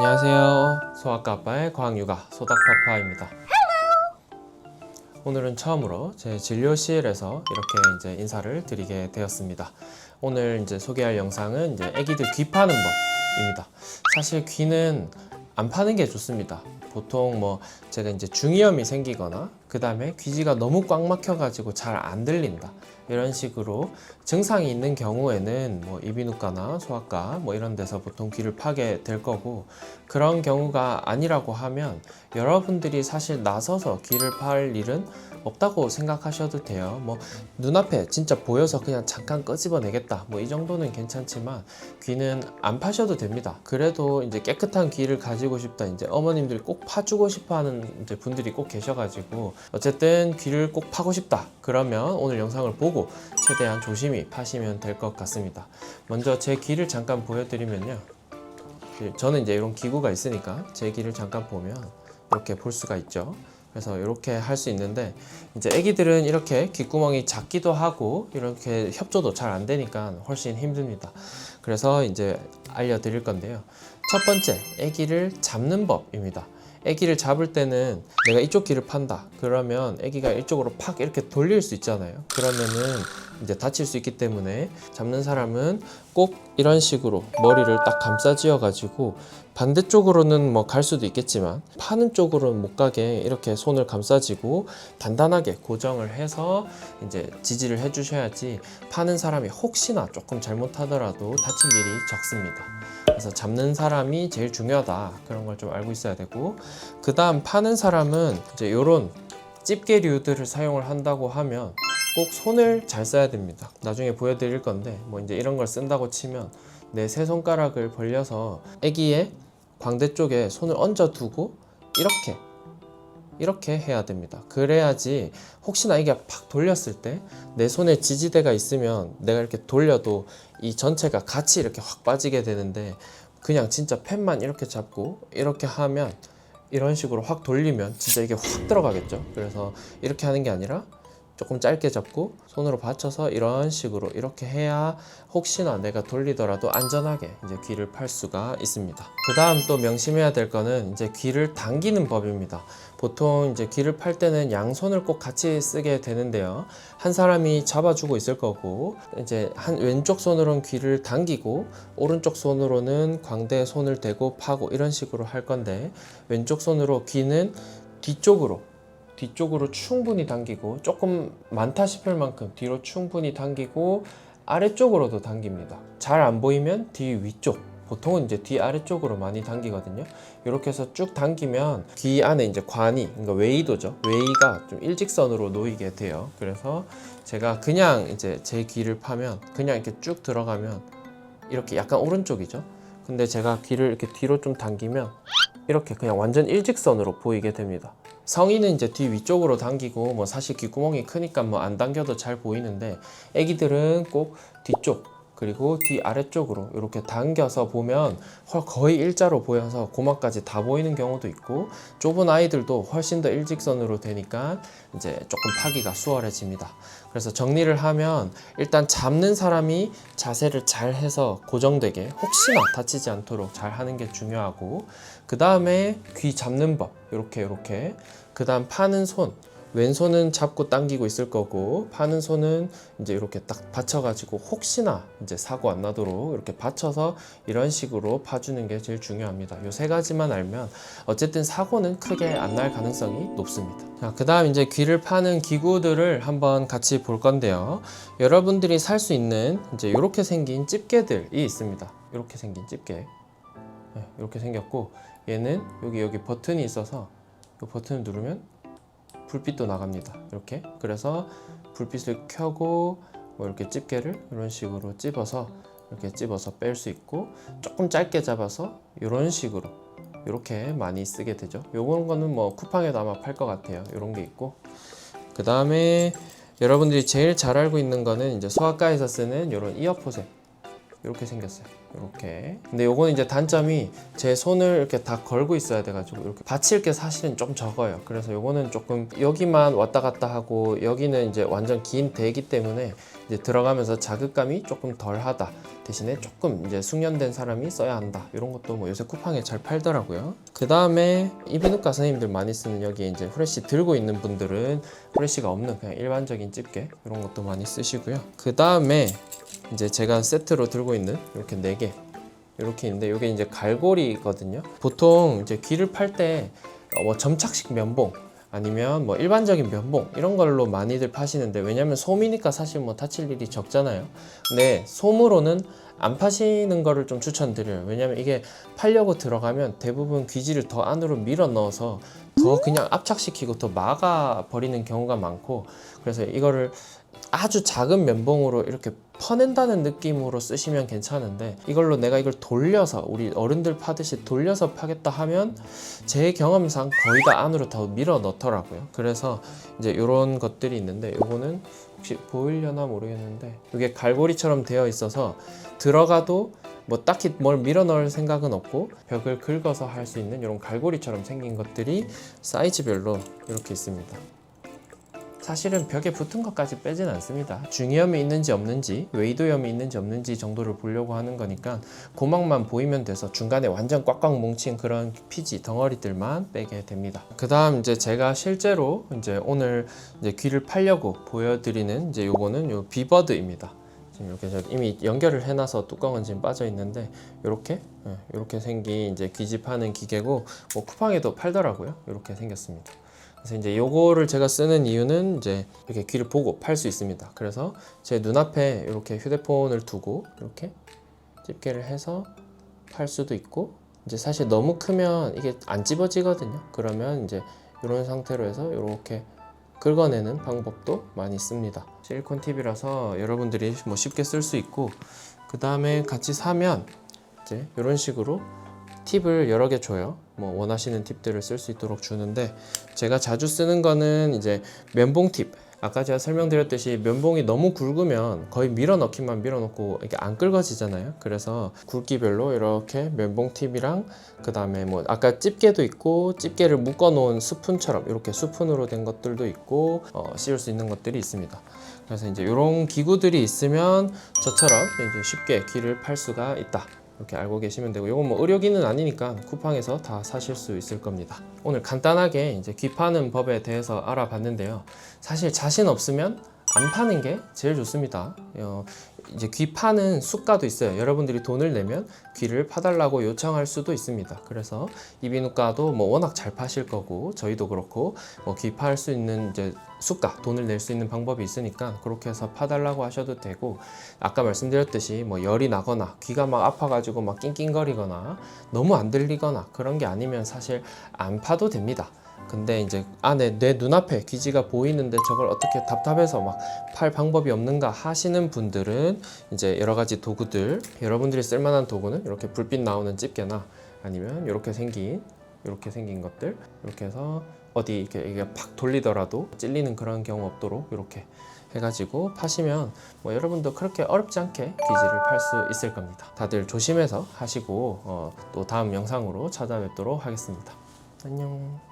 안녕하세요. 소아과 아빠의 과학육아 소닥파파입니다. 오늘은 처음으로 제 진료실에서 이렇게 이제 인사를 드리게 되었습니다. 오늘 이제 소개할 영상은 이제 아기들 귀 파는 법입니다. 사실 귀는 안 파는 게 좋습니다. 보통 뭐 제가 이제 중이염이 생기거나 그 다음에 귀지가 너무 꽉 막혀가지고 잘 안 들린다 이런 식으로 증상이 있는 경우에는 뭐 이비인후과나 소아과 뭐 이런 데서 보통 귀를 파게 될 거고 그런 경우가 아니라고 하면 여러분들이 사실 나서서 귀를 팔 일은 없다고 생각하셔도 돼요. 뭐 눈앞에 진짜 보여서 그냥 잠깐 끄집어내겠다. 뭐 이 정도는 괜찮지만 귀는 안 파셔도 됩니다. 그래도 이제 깨끗한 귀를 가지고 싶다. 이제 어머님들이 꼭 파주고 싶어 하는 분들이 꼭 계셔 가지고 어쨌든 귀를 꼭 파고 싶다. 그러면 오늘 영상을 보고 최대한 조심히 파시면 될 것 같습니다. 먼저 제 귀를 잠깐 보여드리면요. 그 저는 이제 이런 기구가 있으니까 제 귀를 잠깐 보면 이렇게 볼 수가 있죠. 그래서 이렇게 할 수 있는데 이제 아기들은 이렇게 귓구멍이 작기도 하고 이렇게 협조도 잘 안 되니까 훨씬 힘듭니다. 그래서 이제 알려드릴 건데요. 첫 번째, 아기를 잡는 법입니다. 아기를 잡을 때는 내가 이쪽 귀를 판다. 그러면 아기가 이쪽으로 팍 이렇게 돌릴 수 있잖아요. 그러면은 이제 다칠 수 있기 때문에 잡는 사람은 꼭 이런 식으로 머리를 딱 감싸지어 가지고 반대쪽으로는 뭐 갈 수도 있겠지만 파는 쪽으로는 못 가게 이렇게 손을 감싸지고 단단하게 고정을 해서 이제 지지를 해 주셔야지 파는 사람이 혹시나 조금 잘못하더라도 다칠 일이 적습니다. 그래서 잡는 사람이 제일 중요하다 그런 걸 좀 알고 있어야 되고 그 다음 파는 사람은 이제 요런 집게류들을 사용을 한다고 하면 꼭 손을 잘 써야 됩니다. 나중에 보여드릴 건데 뭐 이제 이런 걸 쓴다고 치면 내 세 손가락을 벌려서 아기의 광대 쪽에 손을 얹어 두고 이렇게 이렇게 해야 됩니다. 그래야지 혹시나 이게 팍 돌렸을 때 내 손에 지지대가 있으면 내가 이렇게 돌려도 이 전체가 같이 이렇게 확 빠지게 되는데 그냥 진짜 펜만 이렇게 잡고 이렇게 하면 이런 식으로 확 돌리면 진짜 이게 확 들어가겠죠. 그래서 이렇게 하는 게 아니라 조금 짧게 잡고 손으로 받쳐서 이런 식으로 이렇게 해야 혹시나 내가 돌리더라도 안전하게 이제 귀를 팔 수가 있습니다. 그 다음 또 명심해야 될 거는 이제 귀를 당기는 법입니다. 보통 이제 귀를 팔 때는 양손을 꼭 같이 쓰게 되는데요. 한 사람이 잡아주고 있을 거고 이제 한 왼쪽 손으로는 귀를 당기고 오른쪽 손으로는 광대에 손을 대고 파고 이런 식으로 할 건데 왼쪽 손으로 귀는 뒤쪽으로 뒤쪽으로 충분히 당기고 조금 많다 싶을 만큼 뒤로 충분히 당기고 아래쪽으로도 당깁니다. 잘 안 보이면 뒤 위쪽 보통은 이제 뒤 아래쪽으로 많이 당기거든요. 이렇게 해서 쭉 당기면 귀 안에 이제 관이 그러니까 웨이도죠. 웨이가 좀 일직선으로 놓이게 돼요. 그래서 제가 그냥 이제 제 귀를 파면 그냥 이렇게 쭉 들어가면 이렇게 약간 오른쪽이죠. 근데 제가 귀를 이렇게 뒤로 좀 당기면 이렇게 그냥 완전 일직선으로 보이게 됩니다. 성인은 이제 뒤 위쪽으로 당기고 뭐 사실 귓구멍이 크니까 뭐 안 당겨도 잘 보이는데 아기들은 꼭 뒤쪽 그리고 뒤 아래쪽으로 이렇게 당겨서 보면 헐- 거의 일자로 보여서 고막까지 다 보이는 경우도 있고 좁은 아이들도 훨씬 더 일직선으로 되니까 이제 조금 파기가 수월해집니다. 그래서 정리를 하면 일단 잡는 사람이 자세를 잘 해서 고정되게 혹시나 다치지 않도록 잘 하는 게 중요하고 그 다음에 귀 잡는 법 이렇게 이렇게 그 다음 파는 손 왼손은 잡고 당기고 있을 거고 파는 손은 이제 이렇게 딱 받쳐가지고 혹시나 이제 사고 안 나도록 이렇게 받쳐서 이런 식으로 파주는 게 제일 중요합니다. 요 세 가지만 알면 어쨌든 사고는 크게 안 날 가능성이 높습니다. 자, 그 다음 이제 귀를 파는 기구들을 한번 같이 볼 건데요. 여러분들이 살 수 있는 이제 이렇게 생긴 집게들이 있습니다. 이렇게 생긴 집게. 네, 이렇게 생겼고 얘는 여기 여기 버튼이 있어서 이 버튼을 누르면 불빛도 나갑니다. 이렇게 이래서 불빛을 켜고 뭐 이렇게 집게를 이런 식으로 찝어서 이렇게 찝어서 뺄 수 있고 조금 짧게 잡아서 이런 식으로 이렇게 많이 쓰게 되죠. 요런 거는 뭐 쿠팡에도 아마 팔 것 같아요. 이런 게 있고 그 다음에 여러분들이 제일 잘 알고 있는 거는 이제 소아과에서 쓰는 이런 이어포셋 이렇게 생겼어요. 이렇게. 근데 요거는 이제 단점이 제 손을 이렇게 다 걸고 있어야 돼가지고 이렇게 받칠 게 사실은 좀 적어요. 그래서 요거는 조금 여기만 왔다 갔다 하고 여기는 이제 완전 긴 대기 때문에 이제 들어가면서 자극감이 조금 덜하다. 대신에 조금 이제 숙련된 사람이 써야 한다. 이런 것도 뭐 요새 쿠팡에 잘 팔더라고요. 그 다음에 이비인후과 선생님들 많이 쓰는 여기 이제 후레쉬 들고 있는 분들은 후레쉬가 없는 그냥 일반적인 집게 이런 것도 많이 쓰시고요. 그 다음에 이제 제가 세트로 들고 있는 이렇게 네 개. 이렇게 있는데 이게 이제 갈고리거든요. 보통 이제 귀를 팔 때 뭐 점착식 면봉 아니면 뭐 일반적인 면봉 이런 걸로 많이들 파시는데 왜냐면 솜이니까 사실 뭐 다칠 일이 적잖아요. 근데 솜으로는 안 파시는 거를 좀 추천드려요. 왜냐면 이게 팔려고 들어가면 대부분 귀지를 더 안으로 밀어 넣어서 더 그냥 압착시키고 더 막아 버리는 경우가 많고 그래서 이거를 아주 작은 면봉으로 이렇게 퍼낸다는 느낌으로 쓰시면 괜찮은데 이걸로 내가 이걸 돌려서 우리 어른들 파듯이 돌려서 파겠다 하면 제 경험상 거의 다 안으로 더 밀어 넣더라고요. 그래서 이제 이런 것들이 있는데 이거는 혹시 보이려나 모르겠는데 이게 갈고리처럼 되어 있어서 들어가도 뭐 딱히 뭘 밀어 넣을 생각은 없고 벽을 긁어서 할 수 있는 이런 갈고리처럼 생긴 것들이 사이즈별로 이렇게 있습니다. 사실은 벽에 붙은 것까지 빼진 않습니다. 중이염이 있는지 없는지, 웨이도염이 있는지 없는지 정도를 보려고 하는 거니까 고막만 보이면 돼서 중간에 완전 꽉꽉 뭉친 그런 피지 덩어리들만 빼게 됩니다. 그 다음 이제 제가 실제로 이제 오늘 이제 귀를 팔려고 보여드리는 이제 요거는 요 비버드입니다. 이렇게 저 이미 연결을 해놔서 뚜껑은 지금 빠져 있는데 이렇게 이렇게 생긴 이제 귀집하는 기계고 뭐 쿠팡에도 팔더라고요. 이렇게 생겼습니다. 그래서 이제 요거를 제가 쓰는 이유는 이제 이렇게 귀를 보고 팔 수 있습니다. 그래서 제 눈앞에 이렇게 휴대폰을 두고 이렇게 집게를 해서 팔 수도 있고 이제 사실 너무 크면 이게 안 집어지거든요. 그러면 이제 이런 상태로 해서 이렇게 긁어내는 방법도 많이 씁니다. 실리콘 팁이라서 여러분들이 뭐 쉽게 쓸 수 있고 그 다음에 같이 사면 이제 이런 식으로 팁을 여러 개 줘요. 뭐 원하시는 팁들을 쓸 수 있도록 주는데 제가 자주 쓰는 거는 이제 면봉 팁. 아까 제가 설명드렸듯이 면봉이 너무 굵으면 거의 밀어 넣기만 밀어 넣고 이게 안 긁어지잖아요. 그래서 굵기별로 이렇게 면봉 팁이랑 그 다음에 뭐 아까 집게도 있고 집게를 묶어 놓은 스푼처럼 이렇게 스푼으로 된 것들도 있고 어, 씌울 수 있는 것들이 있습니다. 그래서 이제 이런 기구들이 있으면 저처럼 이제 쉽게 귀를 팔 수가 있다. 이렇게 알고 계시면 되고 이건 뭐 의료기는 아니니까 쿠팡에서 다 사실 수 있을 겁니다. 오늘 간단하게 이제 귀 파는 법에 대해서 알아봤는데요. 사실 자신 없으면 안 파는 게 제일 좋습니다. 어, 이제 귀 파는 수가도 있어요. 여러분들이 돈을 내면 귀를 파달라고 요청할 수도 있습니다. 그래서 이비인후과도 뭐 워낙 잘 파실 거고 저희도 그렇고 뭐귀팔수 있는 이제 수가 돈을 낼 수 있는 방법이 있으니까 그렇게 해서 파달라고 하셔도 되고 아까 말씀드렸듯이 뭐 열이 나거나 귀가 막 아파가지고 막 낑낑거리거나 너무 안 들리거나 그런 게 아니면 사실 안 파도 됩니다. 근데 이제 안에 내 눈앞에 귀지가 보이는데 저걸 어떻게 답답해서 막 팔 방법이 없는가 하시는 분들은 이제 여러 가지 도구들 여러분들이 쓸만한 도구는 이렇게 불빛 나오는 집게나 아니면 이렇게 생긴 이렇게 생긴 것들 이렇게 해서 어디 이렇게 이게 팍 돌리더라도 찔리는 그런 경우 없도록 이렇게 해가지고 파시면 뭐 여러분도 그렇게 어렵지 않게 귀지를 팔 수 있을 겁니다. 다들 조심해서 하시고 어, 또 다음 영상으로 찾아뵙도록 하겠습니다. 안녕.